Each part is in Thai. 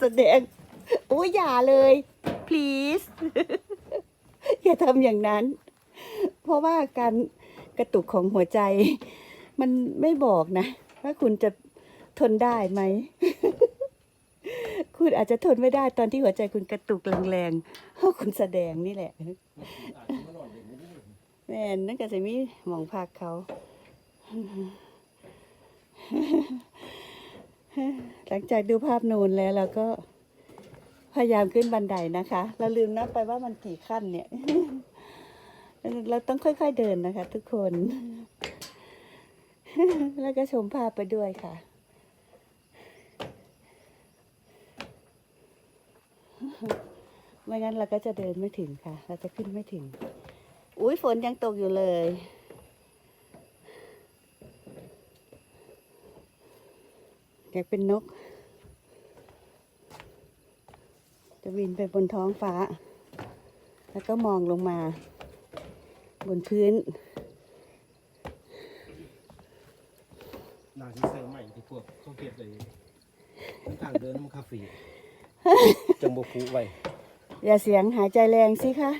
แสดงโอ้ยอย่าเลย please อย่าทำอย่างนั้น เพราะว่าการกระตุกของหัวใจ มันไม่บอกนะ ว่าคุณจะทนได้ไหม คุณอาจจะทนไม่ได้ตอนที่หัวใจคุณกระตุกแรงๆเพราะคุณแสดงนี่แหละแม่นนั่นก็จะมีหมองพักเขา หลังจากดูภาพนูนแล้วเราก็พยายามขึ้นบันไดนะคะ เราลืมนับไปว่ามันกี่ขั้นเนี่ย เราต้องค่อยๆเดินนะคะ ทุกคน แล้วก็ชมภาพไปด้วยค่ะ ไม่งั้นเราก็จะเดินไม่ถึงค่ะ เราจะขึ้นไม่ถึง อุ้ยฝนยังตกอยู่เลย อยากเป็นนก จะบินไปบนท้องฟ้า แล้วก็มองลงมา บนพื้นนางที่ใส่ใหม่ที่พวกเขาเก็บเลยทางเดินมันคาเฟ่จังบฟูไว้ อย่าเสียงหายใจแรงสิคะ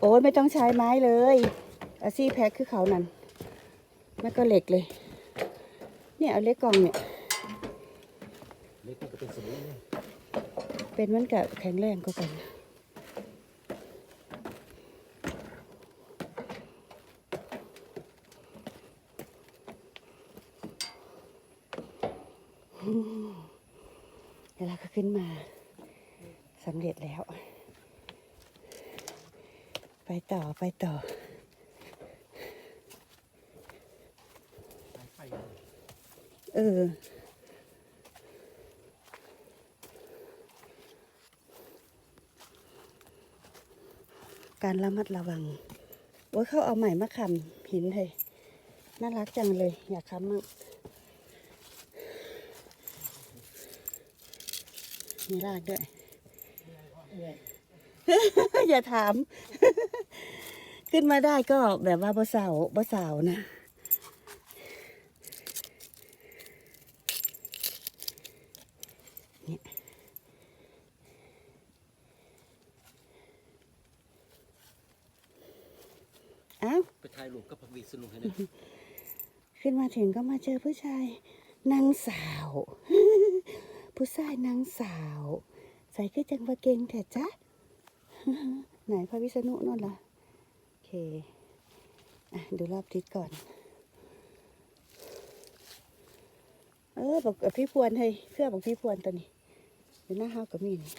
โอ้ยไม่ต้องใช้ไม้เลยอาซี่แพ็คคือเขานั่น แล้วก็เหล็กเลย เนี่ยเอาเหล็กกล่องเนี่ย เล็กมันก็เป็นสมุนเป็นมันกับแข็งแรงก็กันเดี๋ยวเราก็ขึ้นมาสำเร็จแล้ว ไปต่อไปต่อเออ การระมัดระวังโอ้ยเขาเอาใหม่มาคำหินเลยน่ารักจังเลย อยากคำมากมีรากด้วยอย่าถาม ขึ้นมาได้ก็แบบว่าบ่สาวบ่สาวนะ อ้าวไปถ่ายรูปกับพักวีสนุกให้หนะขึ้นมาถึงก็มาเจอผู้ชายนางสาว ผู้ชายนางสาว ใส่คือจังว่าเก่งแท้จ๊ะไหนพระวิษณุนั่นล่ะโอเคอะดูรอบทิศก่อน เออบอกกับพี่พวนเฮ้ยเครื่องบอกพี่พวนตัวนี้อยู่หน้าห้าวกับมีนี่